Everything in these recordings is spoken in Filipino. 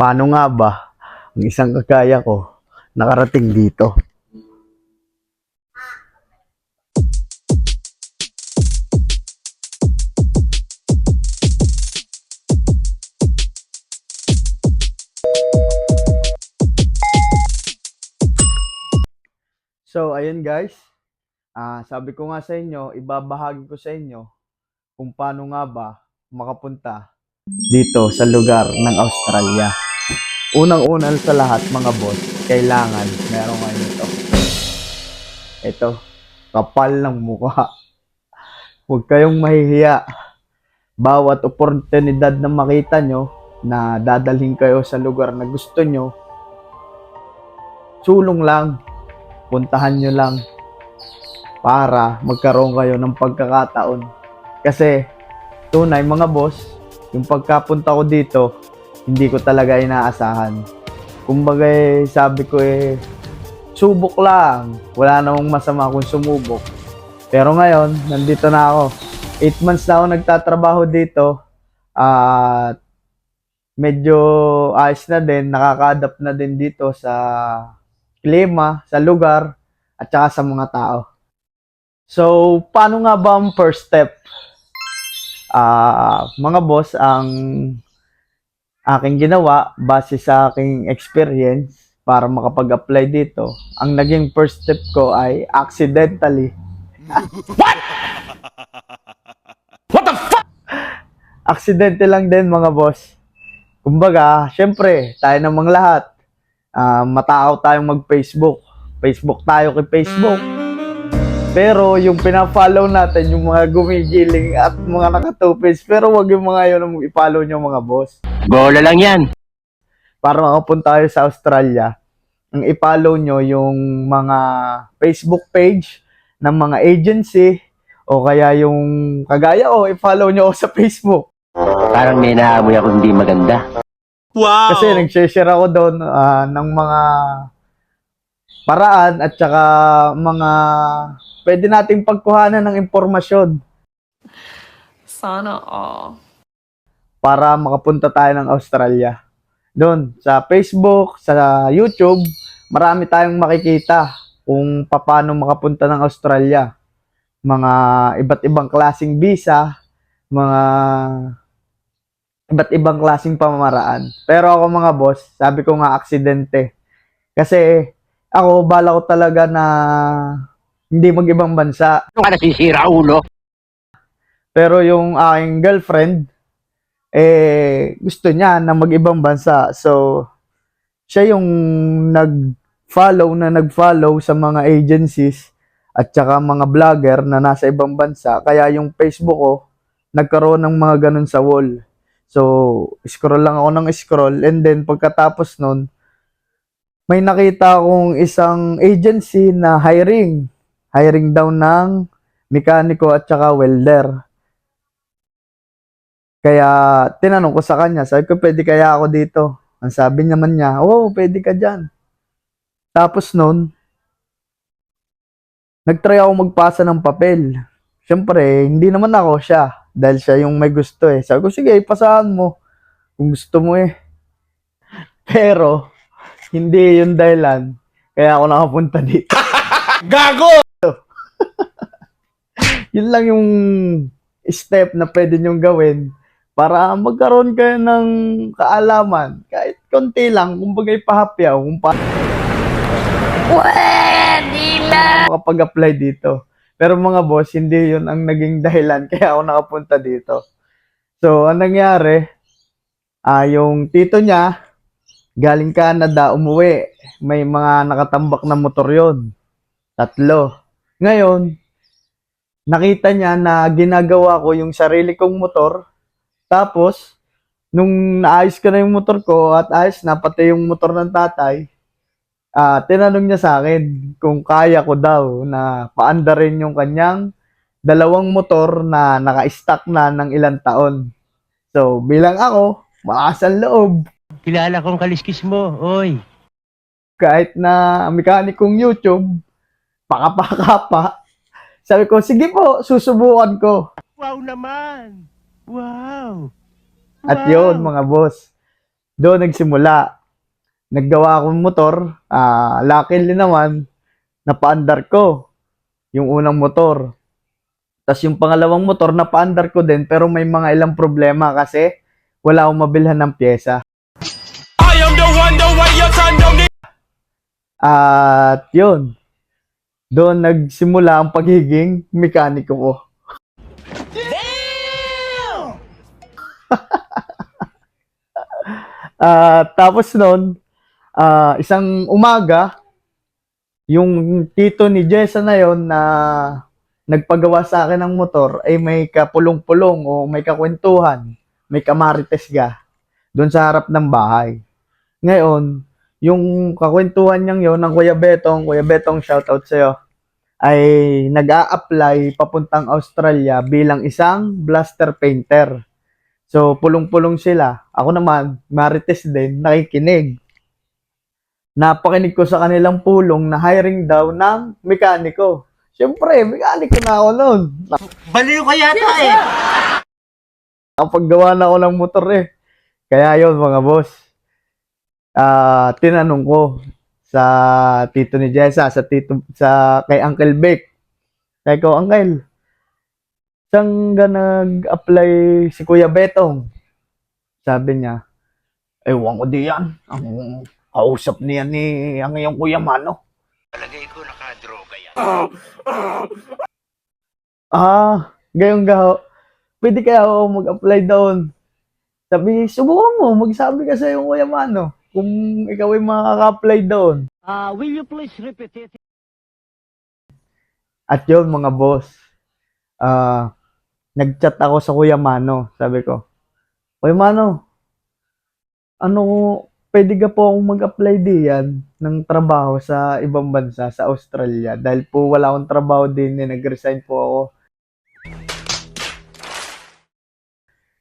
Paano nga ba ang isang kagaya ko nakarating dito? So, ayun guys. Ah, sabi ko nga sa inyo, ibabahagi ko sa inyo kung paano nga ba makapunta dito sa lugar ng Australia. Unang-unang sa lahat mga boss, kailangan meron kayo ito. Ito, kapal ng mukha. Huwag kayong mahihiya. Bawat oportunidad na makita nyo na dadalhin kayo sa lugar na gusto nyo, sulong lang, puntahan nyo lang para magkaroon kayo ng pagkakataon. Kasi tunay mga boss, yung pagkapunta ko dito, hindi ko talaga inaasahan. Kumbaga eh, sabi ko eh, subok lang. Wala namang masama kung sumubok. Pero ngayon, nandito na ako. 8 months na ako nagtatrabaho dito. At medyo ayos na din, nakaka-adapt na din dito sa klima, sa lugar, at saka sa mga tao. So, paano nga ba ang first step? Ah, mga boss, ang aking ginawa base sa aking experience para makapag-apply dito, ang naging first step ko ay accidentally. What? the fuck? Aksidente lang din mga boss. Kumbaga, syempre, tayo namang lahat, ah, matao tayong mag-Facebook. Facebook tayo kay Facebook. Pero yung pina-follow natin, yung mga gumigiling at mga nakatupis, pero wag yung mga yun ang i-follow nyo mga boss. Bola lang yan. Para makapunta kayo sa Australia, ang i-follow nyo yung mga Facebook page ng mga agency o kaya yung kagaya ko, i-follow nyo ako sa Facebook. Parang may naamoy ako hindi maganda. Wow! Kasi nag-share ako doon ah, ng mga paraan at saka mga pwede nating pagkuhanan ng impormasyon Sana all. para makapunta tayo ng Australia. Doon, sa Facebook, sa YouTube, marami tayong makikita kung paano makapunta ng Australia. Mga iba't ibang klasing visa, mga iba't ibang klasing pamamaraan. Pero ako mga boss, sabi ko nga aksidente. Kasi ako, bala ko talaga na hindi mag-ibang bansa. Ano ka nasisira, ulo? Pero yung aking girlfriend, eh, gusto niya na mag-ibang bansa. So, siya yung nag-follow na nag-follow sa mga agencies at saka mga vlogger na nasa ibang bansa. Kaya yung Facebook ko, nagkaroon ng mga ganun sa wall. So, scroll lang ako ng scroll and then pagkatapos nun, may nakita akong isang agency na hiring. Hiring daw ng mekaniko at saka welder. Kaya tinanong ko sa kanya, sabi ko, pwede kaya ako dito? Ang sabi naman niya, oh, pwede ka dyan. Tapos nun, nagtry ako magpasa ng papel. Siyempre, hindi naman ako siya. Dahil siya yung may gusto eh. Sabi ko, sige, ipasahan mo. Kung gusto mo eh. Pero, hindi yung dahilan. Kaya ako nakapunta dito. Gago! Yun lang yung step na pwede nyong gawin para magkaroon kayo ng kaalaman. Kahit konti lang, kung bagay pahapyaw, kung pa... Makapag-apply dito. Pero mga boss, hindi yun ang naging dahilan kaya ako nakapunta dito. So, ang nangyari, ah yung tito niya, galing Canada, umuwi. May mga nakatambak na motor yon Tatlo. Ngayon, nakita niya na ginagawa ko yung sarili kong motor. Tapos, nung naayos ko na yung motor ko at ayos na pati yung motor ng tatay, ah tinanong niya sa akin kung kaya ko daw na paandarin yung kanyang dalawang motor na naka-stock na ng ilang taon. So, bilang ako, malakas ang loob. Kilala kong kaliskis mo, oy. kahit na mekanikong YouTube, pakapakapa. Sabi ko, sige po, susubukan ko. Wow naman! Wow! At yun, mga boss, doon nagsimula. Naggawa akong motor, ah, luckily naman, napaandar ko yung unang motor. Tapos yung pangalawang motor, napaandar ko din, pero may mga ilang problema kasi wala akong mabilhan ng pyesa. I am the one, the way your son don't need. At yun, doon nagsimula ang pagiging mekaniko ko. Ah, tapos noon, ah, isang umaga, yung tito ni Jessa na yon na nagpagawa sa akin ng motor ay may kapulong-pulong o may kakwentuhan, may kamarites ga doon sa harap ng bahay. Ngayon, yung kakwentuhan niyang yon ng Kuya Betong, Kuya Betong shoutout sa'yo, ay nag-a-apply papuntang Australia bilang isang blaster painter. So, pulong-pulong sila. Ako naman, marites din, nakikinig. Napakinig ko sa kanilang pulong na hiring daw ng mekaniko. Siyempre, mekaniko na ako noon. Baliw ka yata eh. Nakapaggawa na ako ng motor eh. Kaya yon mga boss. Ah, tinanong ko sa tito ni Jessa, sa tito sa kay Uncle Beck. Kaya ko, Uncle, saan ka nag-apply si Kuya Betong? Sabi niya, ewan ko di yan. Ang kausap niya ni ang iyong Kuya Mano. Palagay ko nakadroga yan. Ah, gayong gaho. Pwede kaya ako mag-apply doon. Sabi, subukan mo, magsabi ka sa iyong Kuya Mano kung ikaw ay makaka-apply doon. Ah, will you please repeat it? At yun, mga boss, ah, nag-chat ako sa Kuya Mano. Sabi ko, Kuya Mano, ano, pwede ka po akong mag-apply diyan ng trabaho sa ibang bansa, sa Australia. Dahil po wala akong trabaho din, eh, nag-resign po ako.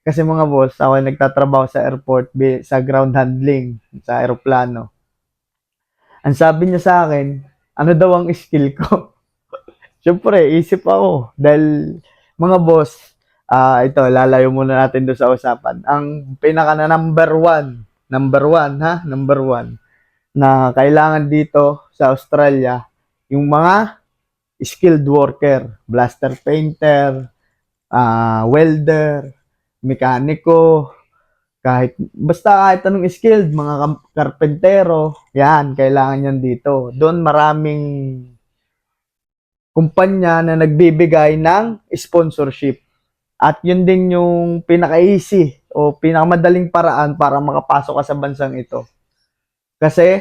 Kasi mga boss, ako nagtatrabaho sa airport, sa ground handling, sa aeroplano. Ang sabi niya sa akin, ano daw ang skill ko? Siyempre, isip ako. Dahil, mga boss, ah ito, lalayo muna natin doon sa usapan. Ang pinaka na number one, number one, ha? Number one, na kailangan dito sa Australia, yung mga skilled worker, blaster painter, ah welder, mekaniko, kahit, basta kahit anong skilled, mga karpentero, yan, kailangan yan dito. Doon maraming kumpanya na nagbibigay ng sponsorship. At yun din yung pinaka-easy o pinakamadaling paraan para makapasok ka sa bansang ito. Kasi,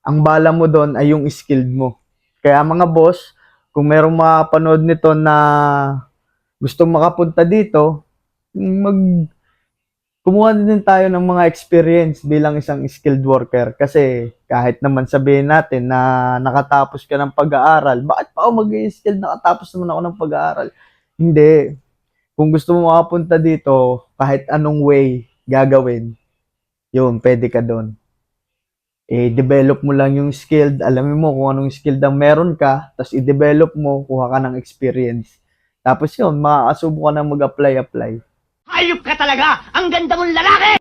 ang bala mo doon ay yung skilled mo. Kaya mga boss, kung merong mapanood nito na gusto makapunta dito, mag kumuha din tayo ng mga experience bilang isang skilled worker kasi kahit naman sabihin natin na nakatapos ka ng pag-aaral, bakit pa ako mag-skilled nakatapos naman ako ng pag-aaral? Hindi. Kung gusto mo makapunta dito, kahit anong way gagawin, yun, pwede ka doon. Eh, develop mo lang yung skilled, alamin mo kung anong skilled ang meron ka, tapos i-develop mo, kuha ka ng experience. Tapos yun, makakasubo ka na mag-apply-apply. Hayop ka talaga! Ang ganda mong lalaki!